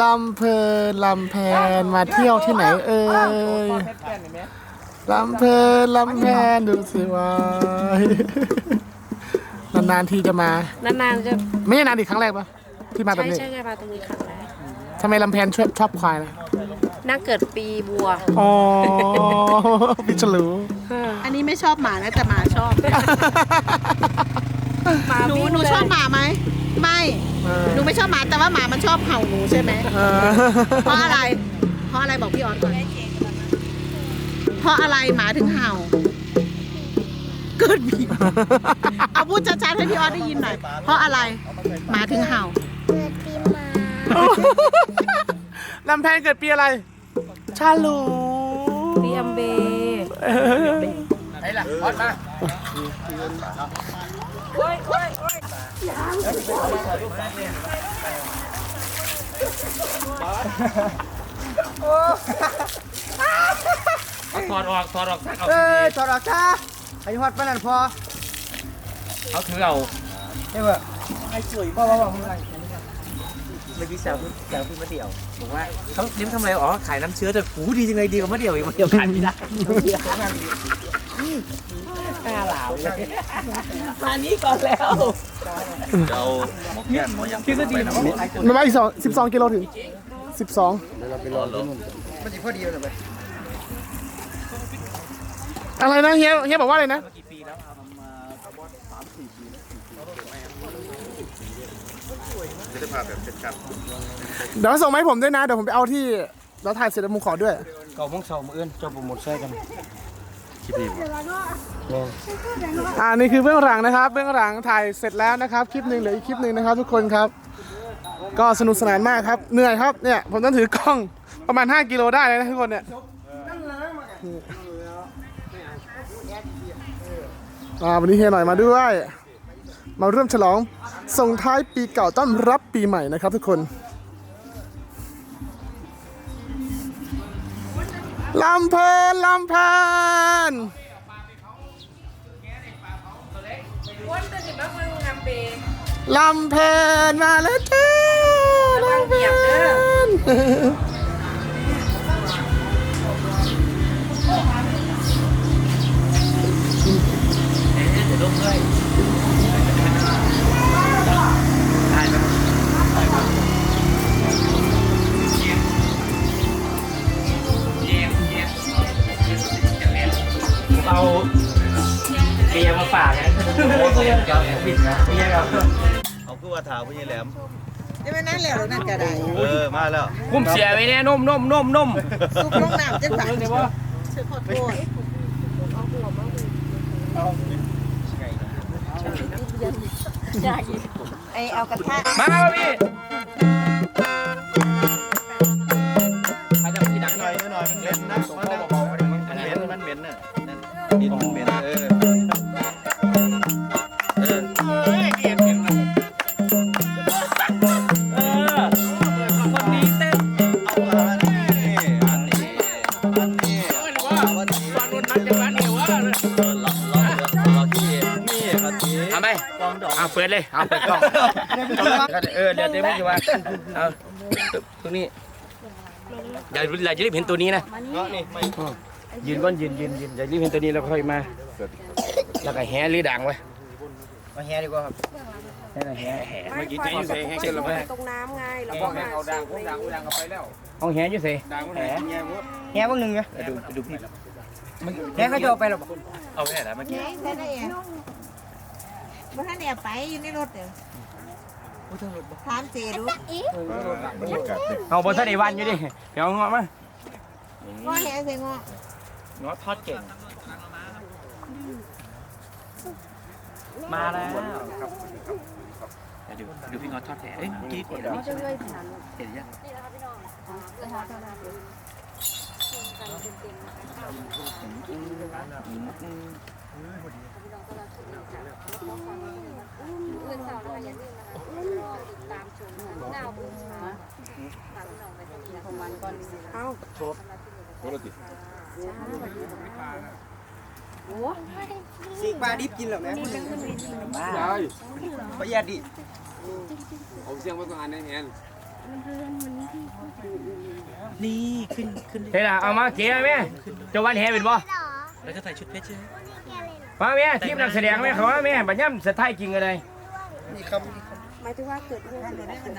ลำเพลินลำแพนมาเที่ยวที่ไหนเอ่ยลำเพลินลำแพนดูสิวายนานๆทีจะมานานๆจะไม่ใช่นานอีกครั้งแรกปะที่มาแบบใช่นี้ใช่ใช่มาตรงนี้ครั้งแรกทำไมลำแพนชอบชอบควายนะนั่งเกิดปีบัวอ๋อพิชลูอันนี้ไม่ชอบหมานะแต่หมาชอบมาหนูวิ่งหนูเลยชอบหมาไหม ไม่เออหนูไม่ชอบหมาแต่ว่าหมามันชอบเห่าหนูใช่ไหมเออเพราะอะไร เพราะอะไรบอกพี่ออสก่อนเพราะอะไรหมาถึงเห่า เกิดบีบเอาพูดชัดๆให้พี่ออสได้ยินหน่อยเพราะอะไรหมาถึงเห่าลำแพนเกิดปีอะไรชาลูปีอัมเบ ถอดออกถอดออกเอาเอ้ยจอดออกจ้าไอ้ฮอดปานนั้นพอเอาถือเอาเอ้ยเว้ยไอ้สวยพ่อพ่อพ่อมึงอะไรเมื่อกี้แซวขึ้นแซวขึ้นมะเดี่ยวบอกว่าเขาเลี้ยงทำอะไรอ๋อขายน้ำเชื้อแต่หูดีจังเลยดีกว่ามะเดี่ยวอีกมะเดี่ยวขายไม่ได้ หน้าหลาวเลยมานี้ก่อนแล้วจะเอาหมกแก้นหมอยังพี่ก็ดีนะมันมาอีกสองสิบสองกิโลถึงสิบสองมันจะพอดีเลยไปอะไรนะเฮียเฮียบอกว่าอะไรนะกี่ปีแล้วจะได้ภาพแบบเป็นชัดเดี๋ยวส่งมาให้ผมด้วยนะ เดี๋ยวผมไปเอาที่เราถ่ายเสร็จแล้วผมขอด้วยเก่ามงเสามืออื่นจบหมดใช่กัน คลิปนี้บ่อ่านี่คือเบื้องหลังนะครับ เบื้องหลังถ่ายเสร็จแล้วนะครับ คลิปหนึ่งเหลืออีกคลิปหนึ่งนะครับ ทุกคนครับ ก็สนุกสนานมากครับ เหนื่อยครับ เนี่ย ผมต้องถือกล้องประมาณ 5 กิโลได้เลยนะทุกคนเนี่ย อ่าวันนี้เฮียหน่อยมาด้วย มาร่วมฉลองส่งท้ายปีเก่าต้อนรับปีใหม่นะครับทุกคน ลำเพลินลำเพลินวันจะถึงบ้านเมืองอัมเบลำเพลินมาแล้วจ้าระวังเหยีย เอาเบียร์มาฝากนะเบียร์กับบิดนะเบียร์กับเอาคือว่าถามพี่แหลมจะไม่นั่นแล้วหรือนั่นก็ได้เออมาแล้วคุ้มเสียไว้แน่นมนมนมนมซุปลงน้ำจะสั่งชื่อขอโทษไอเอากระทะมาพี่ นั่นดินมันเหม็นเออเออเออคนนี้เต้นเอาอันนี้อันนี้อันนี้วันนี้ฟังรถนักจะบ้านเดียวว่าเออเราเราเราที่นี่ครับที่ทำไมเอาเปิดเลยเอาเปิดกล้องเออเดี๋ยวเดี๋ยวไม่กี่วันเอาตรงนี้อย่าอย่ารีบเห็นตัวนี้นะนี่ไม่ ยืนก่อนยืนยืนยืนอย่ารีบเห็นตัวนี้แล้วค่อยมาแล้วก็แห่หรือด่างไว้มาแฮดีกว่าครับแห่แห่แห่เมื่อกี้จะอยู่เสแห่เกินแล้วไหมตรงน้ำไงเราบอกให้เอาดังห้องแห่อยู่เสแห่แฮบ้างหนึ่งไงดูดูพี่แฮเขาจะเอาไปหรอเอาแค่ไหนเมื่อกี้แค่นั้นเองบ่ท่านแอบไปอยู่ในรถเดี๋ยวถามเจดูเอาบนเสด็จวันอยู่ดิเดี๋ยวงอมาง้อแหงใส่ง้อ งอทอดเก่ง มาแล้วดูดูพี่งอทอดแห่เอ้ยเมื่อกี้กดอันนี้ใช่ไหมเห็นยังเงินเสาร์นะคะอย่าลืมนะคะติด โอ้สีกปลาดิบกินหรอแม่ประหยัดดิเอาเสียงไว้ก่อนนะแอนมันเพื่อนมันนี่ขึ้นขึ้นเฮ้ยล่ะเอามาเก๋ไหมเจะวันแห่เป็นบ่แล้วก็ใส่ชุดเพชรใช่ไหมมาแม่ทีมนักแสดงไหมเขาว่าแม่บัญญัติสไทยจริงอะไรมีคำหมายถึงว่าเกิดเรื่องอะไรขึ้น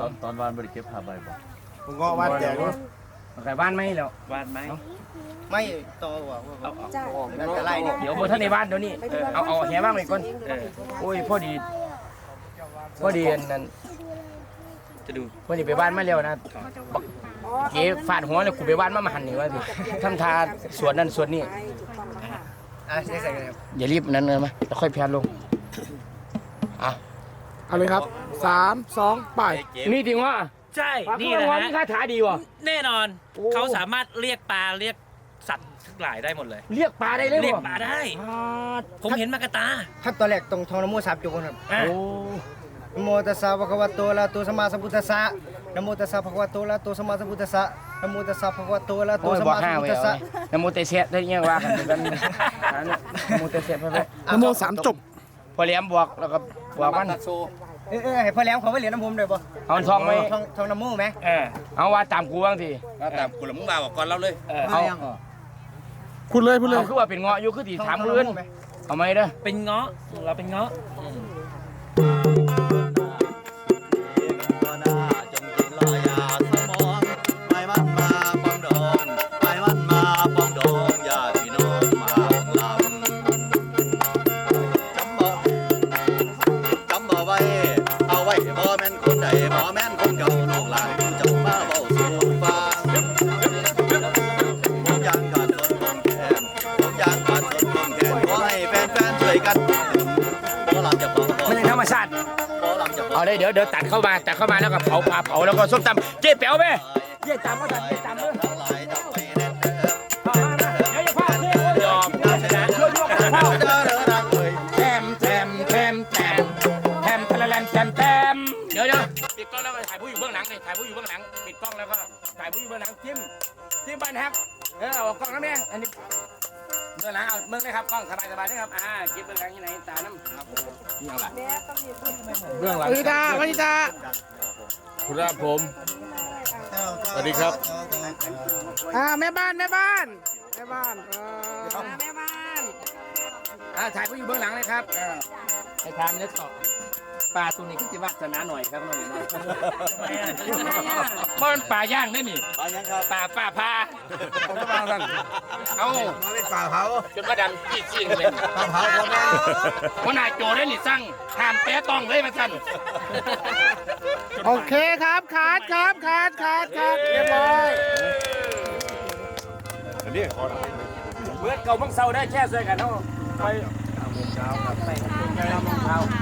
ตอนตอนวานบริเก็บผ้าใบบ่ผมก็ว่าแจกด้วย ใครบ้านไหมแล้ว วาดไหม ไม่ต่อว่ะเอาเอาจ้านั่นจะไล่เนี่ยเดี๋ยวบนท่านในบ้านเดี๋ยวนี้ เอาเอาแห่บ้างไปก่อน เออ โอ้ยพอดี พอดีอันนั้นจะดูพอดีไปบ้านมาเร็วนะบักเก๋ฟาดหัวเลยกูไปบ้านมามาหันนี่ว่าสิทำทาสวนนั่นสวนนี่ถูกต้องแล้วค่ะอะใส่ใส่กันครับอย่ารีบนั้นเลยมั้ยแล้วค่อยแพนลงอะเอาเลยครับสามสองไปนี่จริงวะ ใช่นี่นี่นะนะฮะฮะนี่คาถาดีวะแน่นอนโอ้ เขาสามารถเรียกปลาเรียกสัตว์ทั้งหลายได้หมดเลย เรียกปลาได้เลยเรียกวะปลาได้อ่าผมเห็นมากระตาถ้าตอนแรกตรงทองนโมสามจุกครับอะโอ้นะโมตัสสะภะคะวะโตอะระหะโตสัมมาสัมพุทธัสสะนะโมตัสสะภะคะวะโตอะระหะโตสัมมาสัมพุทธัสสะนะโมตัสสะภะคะวะโตอะระหะโตโอ้ยสัมบอกมาสัห้ามพุไว้ทธัสเอาสะนะโมเตเสะได้ยังว่ากันเหมือนกันอันนั้นนะโมเตเสะไปไปนโมสามจบพอเลี้ยมบอกแล้วก็บอกมัน เออเออให้พ่อแหลมเขาไปเหรียญน้ำผมเลยป่ะเอาทองไหมทองทองน้ำมูไหมเออเอาว่าตามกูบ้างทีตามกูละมึงมาบอกก่อนเราเลยเออเอาพูดเลยพูดเลยเอาคือว่าเป็นเงาะอยู่คือตีทองถามทองพื้นน้ำมูไหมเอาไหมเด้อเป็นเงาะเราเป็นเงาะ เอาเลยเดี๋ยวเดี๋ยวตัดเข้ามาตัดเข้ามาแล้วก็เผาปลาเผาแล้วก็ส้มตำเจ๊เป๋วไปเจ๊ตำมาตัดเจ๊ตำเลยยอมชนะช่วยยกเข้าแทมแทมแทมแทมแทมทะเลนแทมแทมเดี๋ยวเดี๋ยวปิดกล้องแล้วก็ถ่ายผู้อยู่เบื้อหลังเลยถ่ายผู้อยู่เบื้องหลังปิดกล้องแล้วก็ถ่ายผู้อยู่เบื้องหลังจิ้มจิ้มบ้านฮักเออออกกล้องแล้วแม่อันนี้ เบื้องหลังเอาเบื้องเลยครับกล้องสบายสบายนะครับอ่าจิ้มเบื้องหลังที่ไหนตาน้ำครับนี่เอาละแม่ต้องมีพูดเบื้องหลังวันิตาวันิตาครับผม สวัสดีครับ อ่าแม่บ้านแม่บ้านแม่บ้านเออแม่บ้านอ่าถ่ายผู้อยู่เบื้องหลังเลยครับเออไอ้ทานเล็กต่อปลาตัวนี้ขึ้นจิวัฒนาหน่อยครับหน่อยเนาะมันปลาย่างนี่นี่ไปยังครับปลาปลาพา ผมก็มาสั่นเอามาเป็นป่าเผาจนมาดันจี้จี้เลยป่าเผาพ่อแม่วันนายโจได้หนิสั่งห้ามแปะต้องเลยมาสั่นโอเคครับขาดครับขาดขาดขาดเรียบร้อยเรียกเมื่อเก่าบังเซาได้แค่เสื้อกันเท่าไปเช้าครับไปเช้า